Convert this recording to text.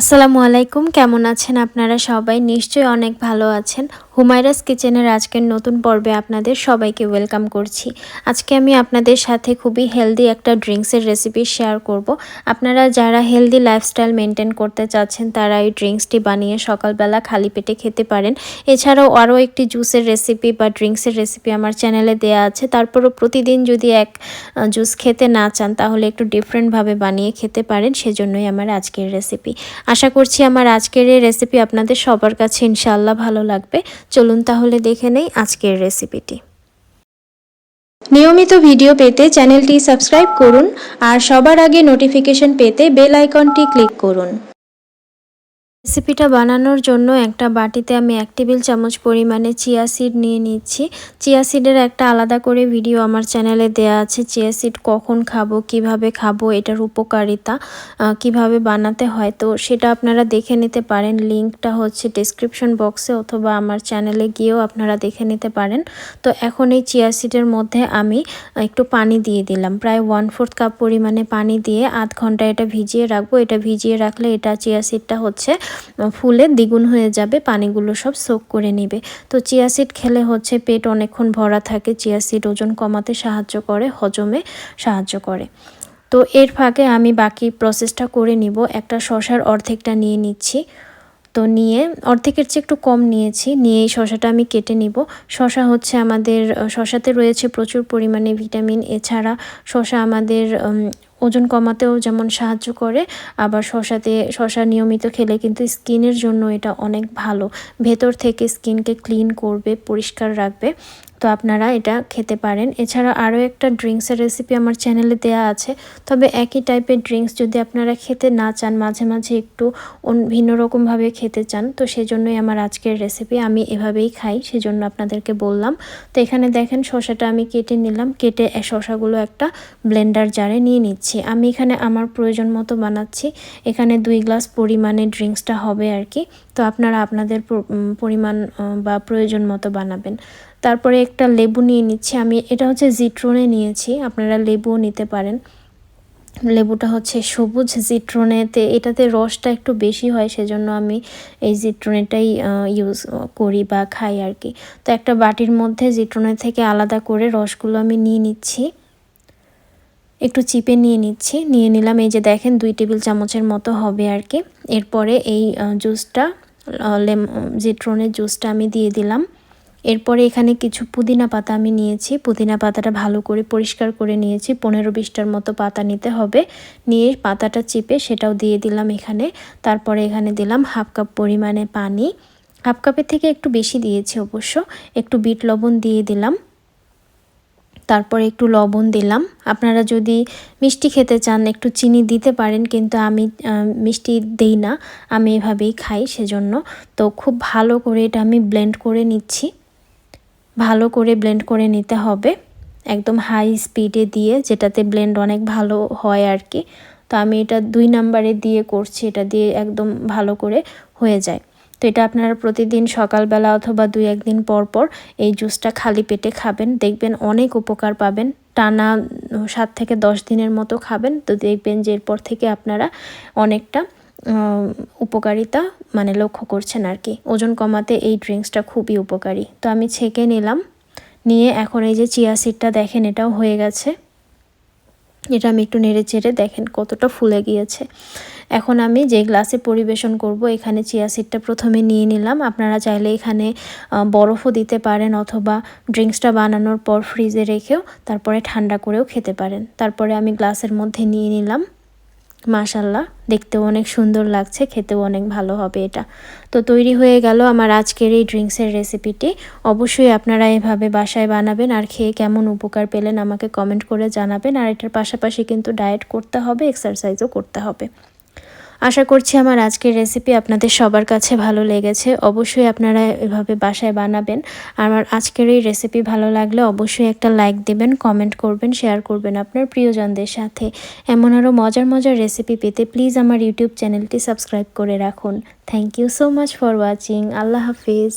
আসসালামু আলাইকুম, কেমন আছেন আপনারা সবাই? নিশ্চয়ই অনেক ভালো আছেন। হুমায়রাস কিচেনের আজকের নতুন পর্বে আপনাদের সবাইকে ওয়েলকাম করছি। আজকে আমি আপনাদের সাথে খুবই হেলদি একটা ড্রিঙ্কসের রেসিপি শেয়ার করব। আপনারা যারা হেলদি লাইফস্টাইল মেনটেন করতে চাচ্ছেন, তারা এই ড্রিঙ্কসটি বানিয়ে সকালবেলা খালি পেটে খেতে পারেন। এছাড়াও আরও একটি জুসের রেসিপি বা ড্রিঙ্কসের রেসিপি আমার চ্যানেলে দেয়া আছে। তারপরও প্রতিদিন যদি এক জুস খেতে না চান, তাহলে একটু ডিফারেন্টভাবে বানিয়ে খেতে পারেন। সেজন্যই আমার আজকের রেসিপি। আশা করছি আমার আজকের এই রেসিপি আপনাদের সবার কাছে ইনশাল্লাহ ভালো লাগবে। চলুন তাহলে দেখে নেই আজকের রেসিপিটি নিয়মিত ভিডিও পেতে চ্যানেলটি সাবস্ক্রাইব করুন আর সবার আগে নোটিফিকেশন পেতে বেল আইকনটি ক্লিক করুন। রেসিপিটা বানানোর জন্য একটা বাটিতে আমি এক টেবিল চামচ পরিমাণে চিয়া সিড নিয়ে নিচ্ছি। চিয়া সিডের একটা আলাদা করে ভিডিও আমার চ্যানেলে দেয়া আছে। চিয়া সিড কখন খাব, কীভাবে খাব, এটার উপকারিতা কীভাবে বানাতে হয়, তো সেটা আপনারা দেখে নিতে পারেন। লিঙ্কটা হচ্ছে ডিসক্রিপশন বক্সে অথবা আমার চ্যানেলে গিয়েও আপনারা দেখে নিতে পারেন। তো এখন এই চিয়া সিডের মধ্যে আমি একটু পানি দিয়ে দিলাম। প্রায় ওয়ান ফোর্থ কাপ পরিমাণে পানি দিয়ে আধ ঘণ্টা এটা ভিজিয়ে রাখব। এটা ভিজিয়ে রাখলে এটা চিয়া সিডটা হচ্ছে ফুলে দ্বিগুণ হয়ে যাবে, পানিগুলো সব সোক করে নেবে। তো চিয়া সিড খেলে হচ্ছে পেট অনেকক্ষণ ভরা থাকে চিয়া সিড ওজন কমাতে সাহায্য করে, হজমে সাহায্য করে। তো এর ফাঁকে আমি বাকি প্রসেসটা করে নিব। একটা শশার অর্ধেকটা নিয়ে নিচ্ছি। তো নিয়ে অর্ধেকের চেয়ে একটু কম নিয়েছি। নিয়ে এই শশাটা আমি কেটে নিব। শশা হচ্ছে আমাদের শশাতে রয়েছে প্রচুর পরিমাণে ভিটামিন এছাড়া শশা আমাদের ওজন কমাতেও যেমন সাহায্য করে, আবার শশাতে, শশা নিয়মিত খেলে কিন্তু স্কিনের জন্য এটা অনেক ভালো। ভেতর থেকে স্কিনকে ক্লিন করবে, পরিষ্কার রাখবে। তো আপনারা এটা খেতে পারেন। এছাড়া আরও একটা ড্রিঙ্কসের রেসিপি আমার চ্যানেলে দেয়া আছে। তবে একই টাইপের ড্রিঙ্কস যদি আপনারা খেতে না চান, মাঝে মাঝে একটু ভিন্ন রকমভাবে খেতে চান, তো সেজন্যই আমার আজকের রেসিপি আমি এভাবেই খাই, সেজন্য আপনাদেরকে বললাম। তো এখানে দেখেন শশাটা আমি কেটে নিলাম। কেটে শশাগুলো একটা ব্লেন্ডার জারে নিয়ে নিচ্ছি। আমি এখানে আমার প্রয়োজন মতো বানাচ্ছি। এখানে দুই গ্লাস পরিমাণে ড্রিঙ্কসটা হবে আর কি। তো আপনারা আপনাদের পরিমাণ বা প্রয়োজন মতো বানাবেন। তারপরে একটা লেবু নিয়ে নিচ্ছি। আমি, এটা হচ্ছে জিট্রনে নিয়েছি, আপনারা লেবুও নিতে পারেন। লেবুটা হচ্ছে সবুজ জিট্রনেতে, এটাতে রসটা একটু বেশি হয়, সেজন্য আমি এই জিট্রনেটাই ইউজ করি বা খাই আর কি। তো একটা বাটির মধ্যে জিট্রনে থেকে আলাদা করে রসগুলো আমি নিয়ে নিচ্ছি। একটু চিপে নিয়ে নিচ্ছি, নিয়ে নিলাম, এই যে দেখেন দুই টেবিল চামচের মতো হবে আর কি। এরপরে এই জুসটা লেম জিট্রনের জুসটা আমি দিয়ে দিলাম। এরপরে এখানে কিছু পুদিনা পাতা আমি নিয়েছি। পুদিনা পাতাটা ভালো করে পরিষ্কার করে নিয়েছি। পনেরো বিশটার মতো পাতা নিতে হবে। নিয়ে পাতাটা চিপে সেটাও দিয়ে দিলাম এখানে। তারপরে এখানে দিলাম হাফ কাপ পরিমাণে পানি। হাফ কাপের থেকে একটু বেশি দিয়েছি অবশ্য। একটু বিট লবণ দিয়ে দিলাম। তারপরে একটু লবণ দিলাম। আপনারা যদি মিষ্টি খেতে চান, একটু চিনি দিতে পারেন, কিন্তু আমি মিষ্টি দেই না। আমি এভাবেই খাই সেজন্য। তো খুব ভালো করে এটা আমি ব্লেন্ড করে নিচ্ছি। ভালো করে ব্লেন্ড করে নিতে হবে। একদম হাই স্পিডে দিয়ে, যেটাতে ব্লেন্ড অনেক ভালো হয় আর কি তো আমি এটা দুই নাম্বারে দিয়ে করছি, এটা দিয়ে একদম ভালো করে হয়ে যায়। তো এটা আপনারা প্রতিদিন সকালবেলা অথবা দুই একদিন পর পর এই জুসটা খালি পেটে খাবেন। দেখবেন অনেক উপকার পাবেন। টানা সাত থেকে দশ দিনের মতো খাবেন। তো দেখবেন যে এরপর থেকে আপনারা অনেকটা উপকারিতা মানে লক্ষ্য করছেন আর কি। ওজন কমাতে এই ড্রিঙ্কসটা খুবই উপকারী। তো আমি ছেঁকে নিলাম। নিয়ে এখন এই যে চিয়া সিডটা দেখেন, এটাও হয়ে গেছে। এটা আমি একটু নেড়ে চেড়ে দেখেন কতটা ফুলে গিয়েছে। এখন আমি যে গ্লাসে পরিবেশন করব, এখানে চিয়া সিডটা প্রথমে নিয়ে নিলাম। আপনারা চাইলে এখানে বরফও দিতে পারেন অথবা ড্রিঙ্কসটা বানানোর পর ফ্রিজে রেখেও তারপরে ঠান্ডা করেও খেতে পারেন। তারপরে আমি গ্লাসের মধ্যে নিয়ে নিলাম। মাশাল্লাহ, দেখতেও অনেক সুন্দর লাগছে, খেতেও অনেক ভালো হবে এটা। তো তৈরি হয়ে গেল আমার আজকের এই ড্রিঙ্কসের রেসিপিটি। অবশ্যই আপনারা এভাবে বাসায় বানাবেন আর খেয়ে কেমন উপকার পেলেন আমাকে কমেন্ট করে জানাবেন। আর এটার পাশাপাশি কিন্তু ডায়েট করতে হবে, এক্সারসাইজও করতে হবে। আশা করছি আমার আজকের রেসিপি আপনাদের সবার কাছে ভালো লেগেছে। অবশ্যই আপনারা এভাবে বাসায় বানাবেন। আমার আজকের এই রেসিপি ভালো লাগলে অবশ্যই একটা লাইক দেবেন কমেন্ট করবেন শেয়ার করবেন আপনার প্রিয়জনদের সাথে। এমন আরও মজার মজার রেসিপি পেতে প্লিজ আমার ইউটিউব চ্যানেলটি সাবস্ক্রাইব করে রাখুন। Thank you so much for watching Allah Hafiz.